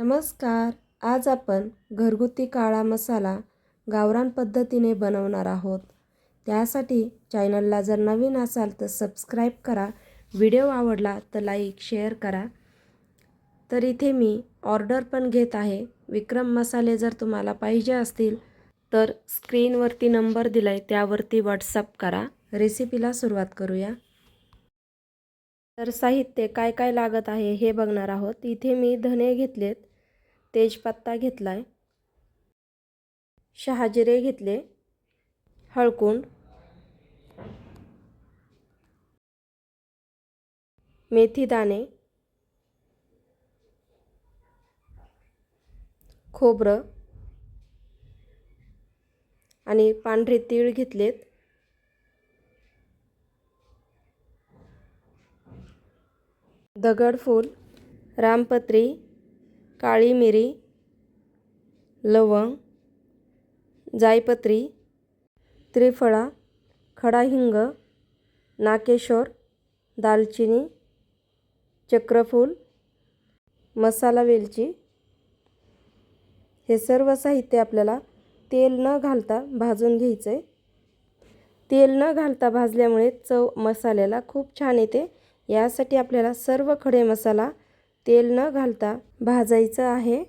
नमस्कार. आज आपण घरगुती काळा मसाला गावरान पद्धतीने बनवणार आहोत. त्यासाठी चॅनलला जर नवीन असाल तर सबस्क्राईब करा. व्हिडिओ आवडला तर लाईक शेअर करा. तर इथे मी ऑर्डर पण घेत आहे. विक्रम मसाले जर तुम्हाला पाहिजे असतील तर स्क्रीनवरती नंबर दिला आहे त्यावरती व्हॉट्सअप करा. रेसिपीला सुरुवात करूया. तर साहित्य काय काय लागत आहे हे बघणार आहोत. इथे मी धने घेतलेत. तेजपत्ता घेतला आहे शहाजिरे घेतले. हळकुंड. मेथी दाणे खोबरं. आणि पांढरे तीळ घेतलेत. दगडफूल रामपत्री काळी मिरी लवंग जायपत्री त्रिफळा खडा हिंग नाकेश्वर दालचिनी चक्रफूल मसाला वेलची. हे सर्व साहित्य आपल्याला तेल न घालता भाजून घ्यायचं आहे तेल न घालता भाजल्यामुळे चव मसाल्याला खूप छान येते. यासाठी आपल्याला सर्व खडे मसाला तेल न घालता भाजायचं आहे.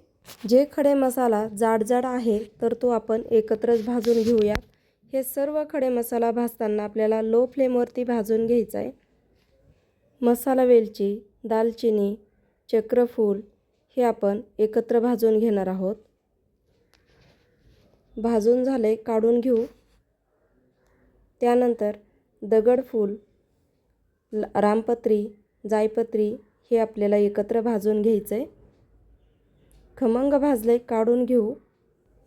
जे खडे मसाला जाडजाड आहे तर तो आपण एकत्रच भाजून घेऊयात हे सर्व खडे मसाला भाजताना आपल्याला लो फ्लेमवरती भाजून घ्यायचं आहे मसाला वेलची दालचिनी चक्रफूल हे आपण एकत्र भाजून घेणार आहोत. भाजून झाले काढून घेऊ. त्यानंतर दगडफूल रामपत्री जायपत्री हे आपल्याला एकत्र भाजून घ्यायचं आहे खमंग भाजले काढून घेऊ.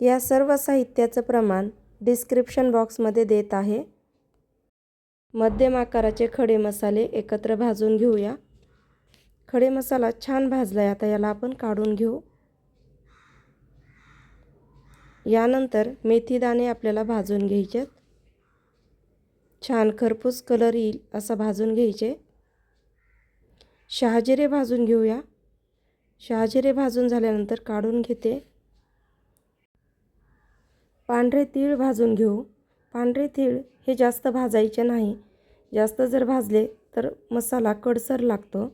या सर्व साहित्याचं प्रमाण डिस्क्रिप्शन बॉक्समध्ये देत आहे. मध्यम आकाराचे खडे मसाले एकत्र भाजून घेऊया. खडे मसाला छान भाजला आहे आता याला आपण काढून घेऊ. यानंतर मेथीदाणे आपल्याला भाजून घ्यायचे छान खरपूस कलर येईल असा भाजून घ्यायचे. शहाजिरे भाजून घेऊया. शहाजिरे भाजून झाल्यानंतर काढून घेते. पांढरे तीळ भाजून घेऊ. पांढरे तीळ हे जास्त भाजायचे नाही. जास्त जर भाजले तर मसाला कडसर लागतो.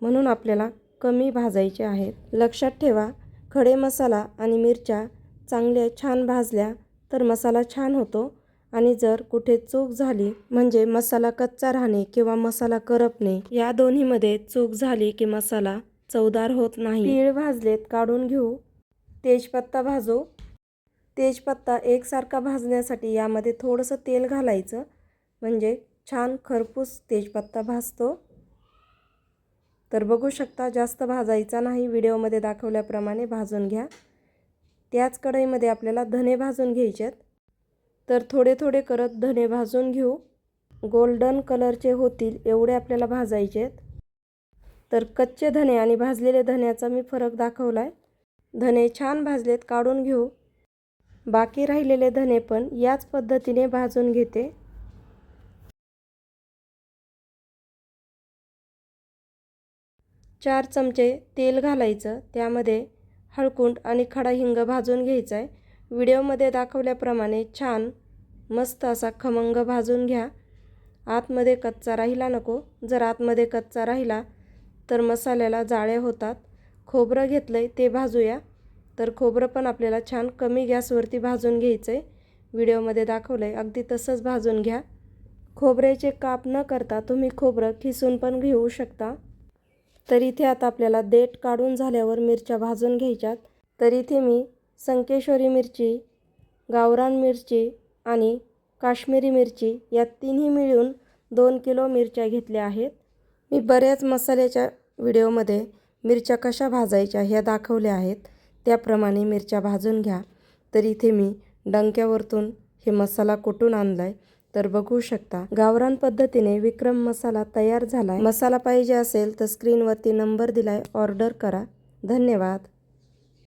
म्हणून आपल्याला कमी भाजायचे आहेत. लक्षात ठेवा खडे मसाला आणि मिरच्या चांगल्या छान भाजल्या तर मसाला छान होतो. आणि जर कुठे चूक झाली म्हणजे मसाला कच्चा राहणे किंवा मसाला करपणे या दोन्हीमध्ये चूक झाली की मसाला चवदार होत नाही. तीळ भाजलेत काढून घेऊ. तेजपत्ता भाजू. तेजपत्ता एकसारखा भाजण्यासाठी यामध्ये थोडंसं तेल घालायचं म्हणजे छान खरपूस तेजपत्ता भाजतो. तर बघू शकता जास्त भाजायचा नाही व्हिडिओमध्ये दाखवल्याप्रमाणे भाजून घ्या. त्याच कढईमध्ये आपल्याला धने भाजून घ्यायचे आहेत तर थोडे थोडे करत धने भाजून घेऊ. गोल्डन कलरचे होतील एवढे आपल्याला भाजायचे आहेत. तर कच्चे धने आणि भाजलेले धन्याचा मी फरक दाखवला आहे धने छान भाजलेत काढून घेऊ. बाकी राहिलेले धने पण याच पद्धतीने भाजून घेते. चार चमचे तेल घालायचं. त्यामध्ये हळकुंड आणि खडा हिंग भाजून घ्यायचा आहे व्हिडिओमध्ये दाखवल्याप्रमाणे छान मस्त असा खमंग भाजून घ्या. आतमध्ये कच्चा राहिला नको. जर आतमध्ये कच्चा राहिला तर मसाल्याला जाळे होतात. खोबरं घेतलं आहे ते भाजूया. तर खोबरं पण आपल्याला छान कमी गॅसवरती भाजून घ्यायचं आहे व्हिडिओमध्ये दाखवलं आहे अगदी तसंच भाजून घ्या. खोबऱ्याचे काप न करता तुम्ही खोबरं खिसून पण घेऊ शकता. तर इथे आता आपल्याला देठ काढून झाल्यावर मिरच्या भाजून घ्यायच्यात. तर इथे मी संकेश्वरी मिरची गावरान मिरची आणि काश्मीरी मिरची या तिन्ही मिळून दोन किलो मिरच्या घेतल्या आहेत. मी बऱ्याच मसाल्याच्या व्हिडिओमध्ये मिरच्या कशा भाजायच्या ह्या दाखवल्या आहेत. त्याप्रमाणे मिरच्या भाजून घ्या. तर इथे मी डंक्यावरतून हे मसाला कुटून आणला आहे तर बघू शकता गावरान पद्धतीने विक्रम मसाला तयार झाला आहे मसाला पाहिजे असेल तर स्क्रीनवरती नंबर दिला आहे ऑर्डर करा. धन्यवाद.